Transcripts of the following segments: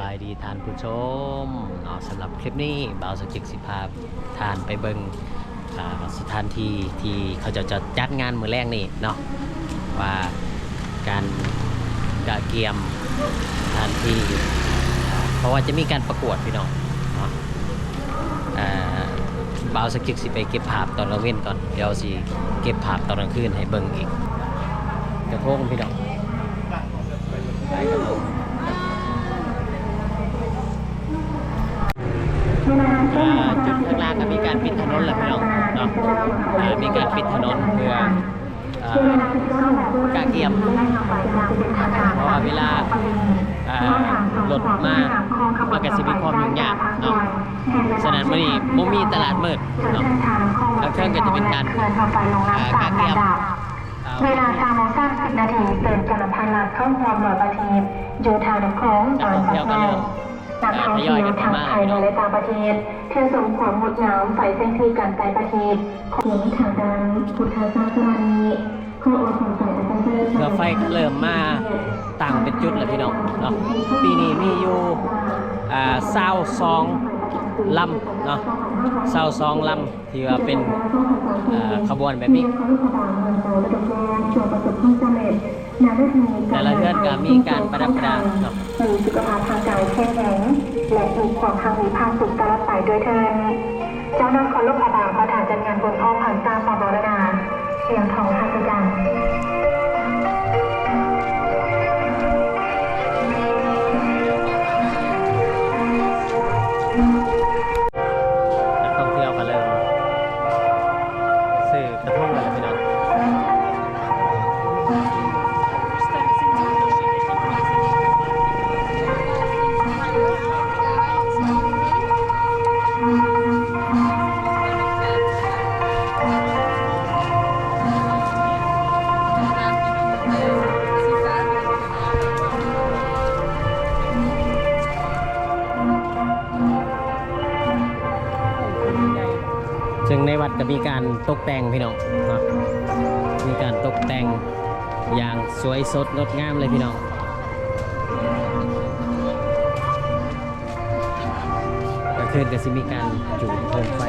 บายดีทานผู้ชมเนาะสำหรับคลิปนี้บ่าวสกิกสิพาทานไปเบิงสถานที่ที่เขาจะจะจัดงานมือแรกนี่เนาะว่าการกะเกียมสถานที่เพราะว่าจะมีการประกวดพี่น้องเนาะบ่าวสกิกสิไปเก็บภาพตอนกลางเว้นก่อนเดี๋ยวสิเก็บภาพตอนกลางคืนให้เบิงอีกกระทงพี่น้องไปกระทง อ่าจุดข้างล่างก็มีการปิดถนนแหละพี่น้องเนาะอ่ามีการปิดถนนเพื่ออ่ากาเกียมเพราะว่าเวลาอ่ารถมามันก็สิมีความยุ่งยากเนาะฉะนั้นมื้อนี้บ่มีตลาดมืดเนาะทางเครื่องก็จะเป็นการอ่ากาเกียมเวลา3โมง30นาทีเป็นกำลังพันลาดเข้าความร้อยประเทศอยู่ทางน้ำโขงตอนสัปดาห์ นักท่องเที่ยวทางไทยและต่างประเทศเที่ยวชมความงดงามไฟเส้นที่การไปประเทศของทางด้านพุทธศาสนานีข้ออสงสัยอาจารย์เพื่เรือไฟก็เริ่มมาตั้งเป็นจุดแล้วพี่น้องเนาะปีนี้มีอยู่อ่าเศร้าซองลำเนาะเศร้าซองลำที่ว่าเป็นขบวนแบบนี้ แต่ละเดือนก็มีการประดับประดามีสุขภาพทางกายแข็งแรงและมีความทางมีภาคสุขตลอดไปด้วยเทินเจ้านางขอลูกอาบาประธานจัดงานบนอ้อมพันตาปอบรนาเสียงทองหัศจรรย์ ตกแต่งพี่น้องเนาะมีการตกแต่งอย่างสวยสดงดงามเลยพี่น้องกลางคืนก็สิมีการจุดโคมไฟ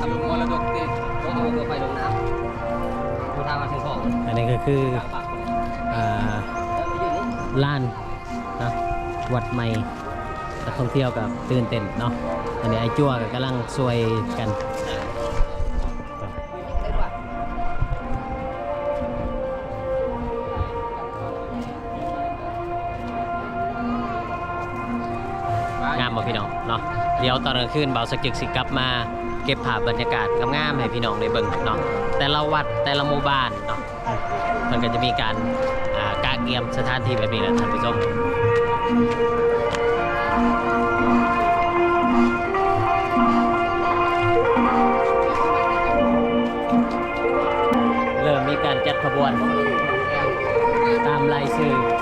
ทำลงมรดกที่เขาเอาตัวไปลงน้ำดูทามาถึงของอันนี้ก็คืออ่าลานนะวัดใหม่ นักท่องเที่ยวกับตื่นเต้นเนาะอันนี้ไอ้จั่วก็กำลังซวยกันงามบ่พี่น้องเนาะเดี๋ยวตอนกลางคืนเบาสักจึกสิกลับมาเก็บภาพบรรยากาศงามๆให้พี่น้องได้เบิ่งเนาะแต่ละวัดแต่ละหมู่บ้านเนาะมันก็จะมีการกางเกียมสถานที่แบบนี้แหละท่านผู้ชม ขบวน ตามลายชื่อ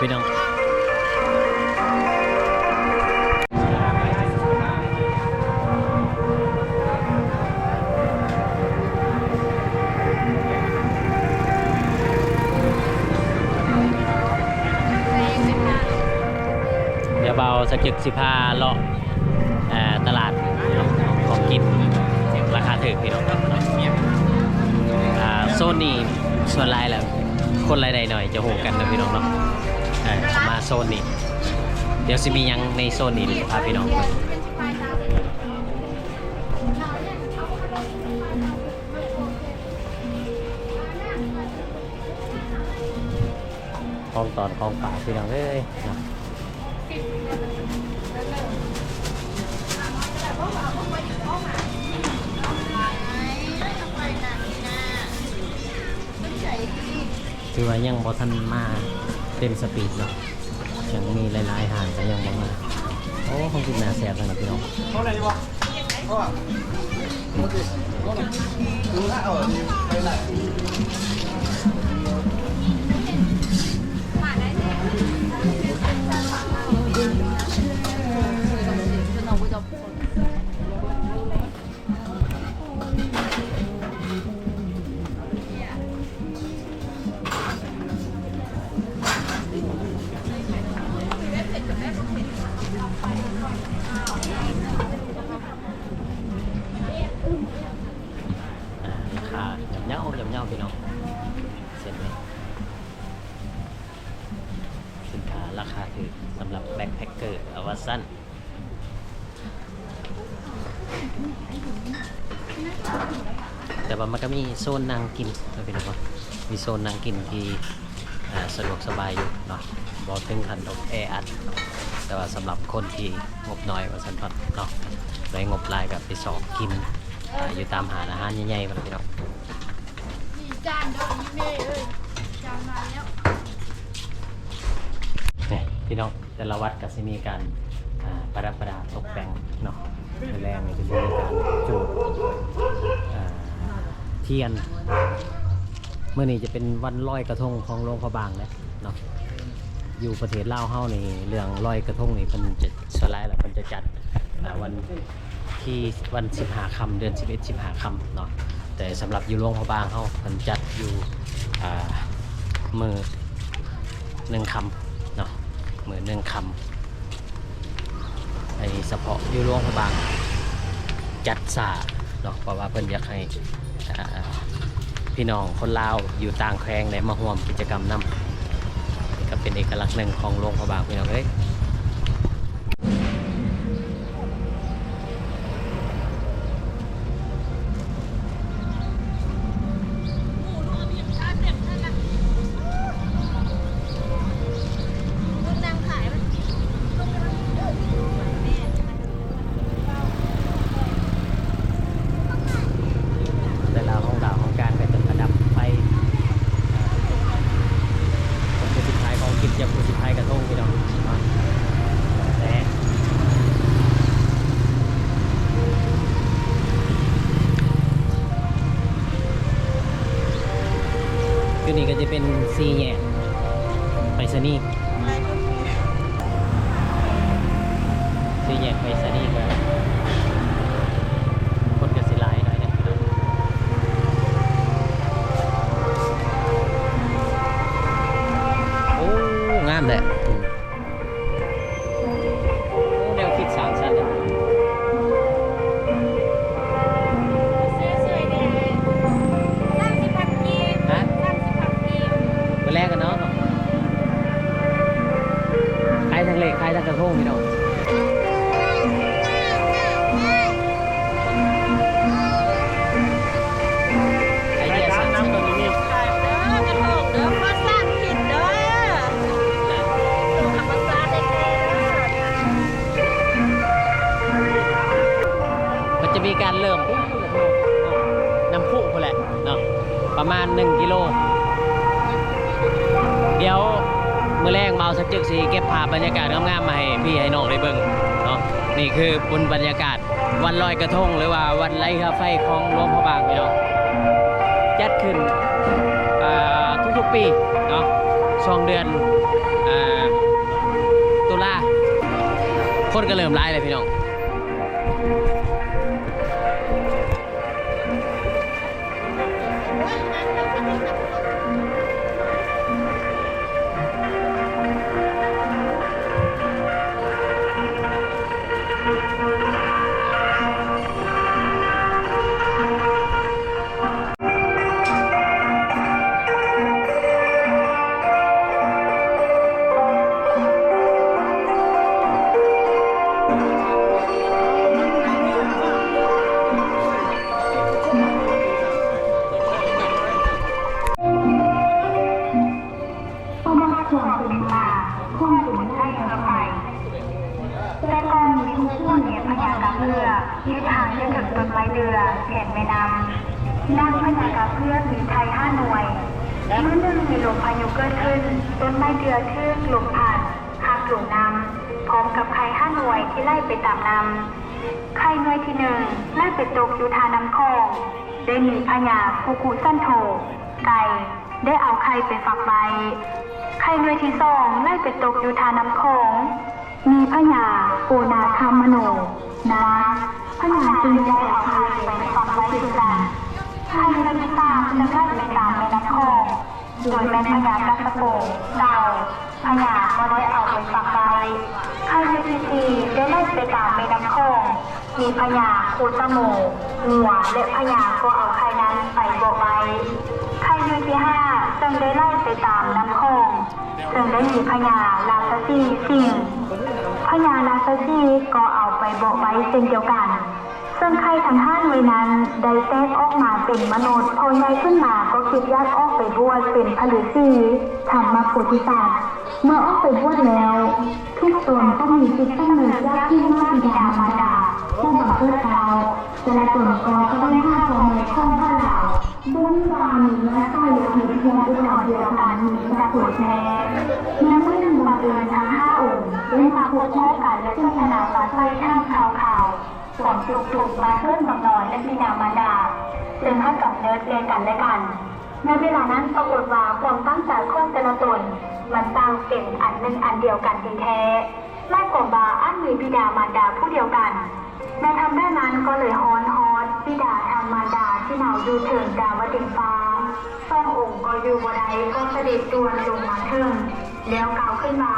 พี่น้องเดี๋ยวเบาสจึกสิบห้าเลาะตลาดของกินราคาถึกพี่น้องโซนนี้ส่วนไลายแหละคนรายใดหน่อยจะโหกันนะพี่น้องเนาะ เออมาโซนนี้ เดี๋ยวสิมียังในโซนนี้พาพี่น้องไปคลองตอนคลองป่าพี่น้องเอ้ยนะคือว่ายังบ่ทันมา เต็มสปีดเนาะยังมีหลายๆห่างแต่ยังบ่มาโอ้คงกินนาแซ่บจังนะพี่น้องเท่าไหร่ดีวะเท่าไหร่เท่าไหร่เท่าไหร่ดูแลวเออไปไหน แต่ว่ามันก็มีโซนนั่งกินนะพี่น้องเนาะมีโซนนั่งกินที่สะดวกสบายอยู่เนาะบอถึงขันดอกแออัดแต่ว่าสำหรับคนที่งบน้อยว่าสันทอดเนาะได้งบลายกับไปสอบกินออยู่ตามหาอาหารใหญ่ๆมาพี่น้องจานเดินนี่เอ้ยจานมาแล้วพี่น้องแต่ละวัดก็จะมีการประดับประดาตกแต่ง แรงเนี่ยจะมีการจูดเทียน เมื่อนี้จะเป็นวันลอยกระทงของหลวงพระบางแล้วเนาะอยู่ประเทศลาวเฮานี่เรื่องลอยกระทงนี่เพิ่นจะสลายแล้วเพิ่นจะจัดอ่วันที่วัน15ค่ำเดือน11 15ค่ำเนาะแต่สำหรับอยู่หลวงพระบางเฮาเพิ่นจัดอยู่มือหนึ่งคำเนาะมือหนึ่งคำ เฉพาะอยู่โรงพระบางจัดสาเนาะเพราะว่าเพิ่นอยากให้พี่น้องคนลาวอยู่ต่างแคว้งได้มาร่วมกิจกรรมนำก็เป็นเอกลักษณ์หนึ่งของโรงพยาบาลพี่น้องเอ้ย งา ริ่มน้ำพุพอแหละเนาะประมาณ 1 กิโล เดี๋ยวเมื่อแรงเมาสักจึกสีเก็บภาพบรรยากาศงามๆมาให้พี่ให้น้องได้เบิ่งเนาะนี่คือบนบรรยากาศวันลอยกระทงหรือว่าวันไล่คาไฟของหลวงพระบางพี่น้องจัดขึ้นทุกๆปีเนาะช่วงเดือนอตุลาคนก็เริ่มไล่เลยพี่น้อง พร้อมกับไข่ห้าหน่วยที่ไล่ไปตามน้ำไข่หน่วยที่หนึ่งไล่ไปตกอยู่ทาน้ำคองได้มีพญาคูคูสั้นโถไก่ได้เอาไข่ไปฝักใบไข่หน่วยที่สองไล่ไปตกอยู่ทาน้ำคองมีพญาโอนาคามโนนาพญาจึงได้เอาไข่ไปฝักไว้ด้วยกันไทยและน้ำตาจะไล่ไปตามแม่น้ำโขงโดยแม่พญากัสโปเต่าพญาก็ได้เอาไปฝักไว้ไทยและพีที ได้ไล่ไปตามแม่น้ำโขงมีพญาโคตโมหัวและพญาก็เอาไข่นั้นไปโบกไว้ไข่ในที่ห้าจึงได้ไล่ไปตามน้ำโขงจึงได้มีพญาลาซซี่สิ่งพญาลาซซี่ก็เอาไปโบกไว้เช่นเดียวกันซึ่งใครทั้งห้าหน่วยนั้นได้แทรกออกมาเป็นมนุษย์พอใหญ่ขึ้นมาก็คิดยากออกไปบวชเป็นผลิตีทำมาโพธิสัตว์เมื่อออกไปบวชแล้ว ทุกตนก็มีจิตตั้งเนิ มีพระผลแท้เมื่อเมื่อหนึ่งบังเอิญทั้งห้าองค์ได้มาพบแท้กันและซึ่ขนาดมาใต้ท่ามข่าวข่าวสวมจุกถูกมาเพื่อนกำนอนและมีนามารดาซึ่งให้กับเนื้อเรียนกันและกันในเวลานั้นปรากฏว่าความตั้งใจของแต่ละตนมันต่างเป็นอันหนึ่งอันเดียวกันทีแท้แม่กบาอันมีบิดามารดาผู้เดียวกันในทำได้นั้นก็เลยฮอนฮอนบิดาทางมารดาที่เหนาอยู่เถิงดาวดึงฟ้า สององค์ก็อยู่บนใดก็เสด็จดวนลงมาเถิงแล้วกล่าวขึ้นมา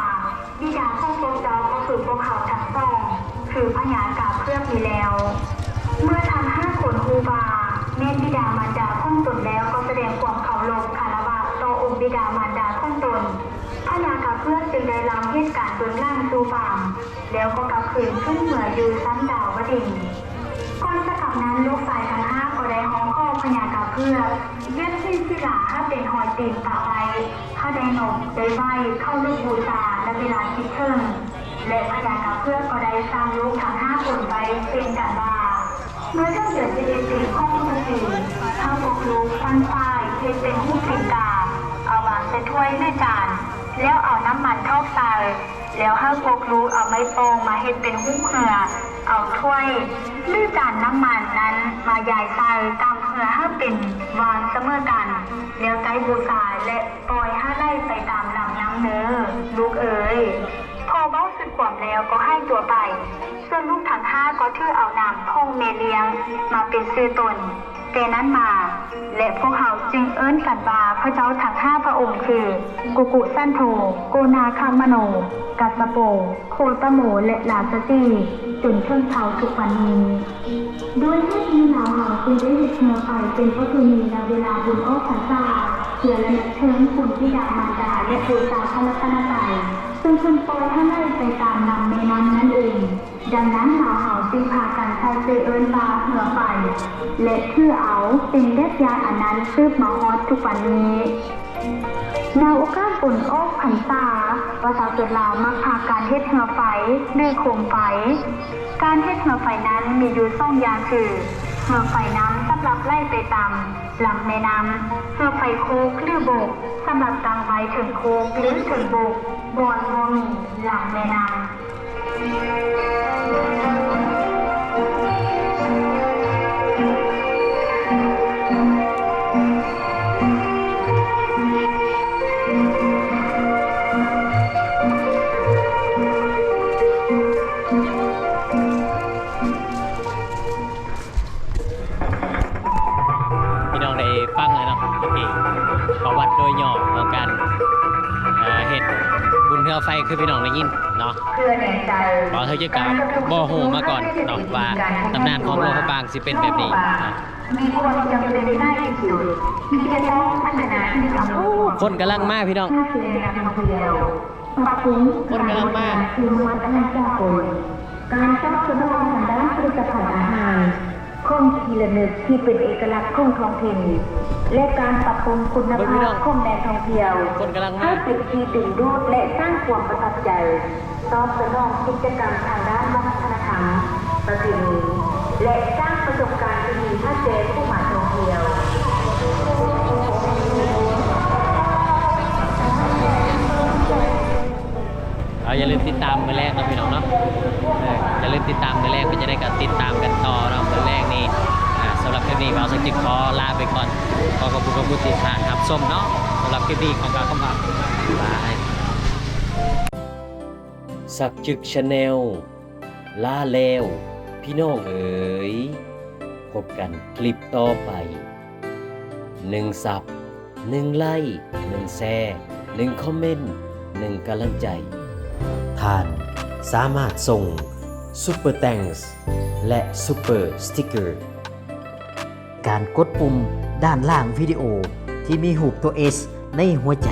บิดาของพวกเจ้าก็คือพวกเขาทั้งสองคือพญากาเพื่อมีแล้ว เมื่อทำห้าคนคูบาเนตรบิดามารดาข้องตนแล้วก็แสดงความเคารพคารวะต่อองค์บิดามารดาข้องตนพญากาเพื่อจึงได้ลำเหตุการณ์เบื้องล่างสู่ฟามแล้วก็กลับคืนขึ้นเหมืออยู่ซ้ำดาวดินก่อนจะกลับนั้นลูกชายทั้ง พญากาเพื่อเย็บที่ศิลาถ้าเป็นหอยเตีนต่อไปถ้าได้นมได้ไหวเข้าลูกบูชาและเวลาคิดเชิงและพญากาเพื่อก็ได้สร้างลูกทั้งห้าคนไว้เป็นกันว่าเมื่อท่านเกิดจะเด็นสีข้องทุกสีถ้าพวกลูกฟันฝ้ายเทเป็นหูปิงกาเอาวางใส่ถ้วยในจานแล้วเอาน้ำมันทอกใส่แล้วห้พวกลูกเอาไม้โปงมาเฮ็ดเป็นหุ้มเหือเอาถ้วยหรือจานน้ำมันนั้นมาใหญ่ใส่ตาม เหือห้เป็นวางเสมอกัน แล้วใช้บูชาและปล่อยห้าไล่ไปตามลำน้ำเนื้อลูกเอ๋ยพอเบ้าสุดขวมแล้วก็ให้ตัวไป ส่วนลูกทั้งห้าก็ถือเอานามพ่องเมเลียงมาเป็นชื่อตนแต่นั้นมา และพวกเขาจึงเอิ้นกันว่าพระเจ้าทั้งห้าพระองค์คือ กุกุสันโธโกนาคามโน กัสสโป โคตโมและลาสตีจนเชิงเทาทุกวันนี้ ด้วยเหตุนี้เราเราจึงได้ยึดเนื้อไปเป็นพระคือมีในเวลาบุญออกพรรษาเพื่อระลึกถึงคุณที่ดามาดาและบูชาพระรัตนตรัยซึ่งคุณปล่อยให้ไล่ไปตามนำแม่น้ำนั่นเอง ดังนั้นเราเขาจึงพากันใช้เจเอินบาเหือไป และชื่อเอาเป็นเด็ดยาอันนั้นซืบมาฮอดทุกวันนี้ในโอกาสบุญออกพรรษาประชาชนลาวมักพาการเฮ็ดเหือไฟหรือโคมไฟ การเฮ็ดเหือไฟนั้นมีอยู่สองอย่างคือเหือไฟน้ำสำหรับไล่ไปตามลำแม่น้ำเหือไฟโคกหรือบกสำหรับตั้งไว้ถึงโคกหรือถึงบกบอนโมมีลำแม่น้ำ นาะโอเคประวัติโดยย่อของการเอ่อเฮ็ดบุญเรือไฟคือพี่น้องได้ยินเนาะเพื่อแน่ใจบ่เคยจะกล่าวบ่ฮู้มาก่อนเนาะว่าตำนานของหลวงพระบางสิเป็นแบบนี้เนาะมีความจำเป็นได้ที่สุดที่จะต้องพัฒนาที่ทำให้คนกำลังมาพี่น้องน่าเสียดายท่องเที่ยวปรับปรุงคนกำลังมาคือวัฒนธรรมสากลการสร้างสนองทางด้านผลิตภัณฑ์อาหาร ข้องทีละนึกที่เป็นเอกลักษณ์ของทองถิ่นและการปรับปรุงคุณภาพของแหล่ทองเทียวให้เป็นที่ดึงดูดและสร้างความประทับใจตอบสนองกิจกรรมทางด้านวัฒนธรรมประเพณีและสร้างประสบการณ์ที่มีค่าเก่ผู้มาท่องเที่ยวเอาอย่าลืมติดตามมาแรกนะพี่น้องเนาะ อย่าลืมติดตามมือแรกก็จะได้กับติดตามกันต่อเราะมือแรกนี้สำหรับคลิปนี้เราสักจิตขอลาไปก่อนขอขอบคุณขอบคุณที่ทานครับส้มเนาะสำหรับคลิปนี้ของการเข้ามาบายสักจึกชาแนลลาเลวพี่น้องเอ๋ยพบกันคลิปต่อไปหนึ่งสับหนึ่งไล่หนึ่งแซ่หนึ่งคอมเมนต์หนึ่งกำลังใจ ท่านสามารถส่ง Super Thanks และ Super Sticker การกดปุ่มด้านล่างวิดีโอที่มีหูปตัว S ในหัวใจ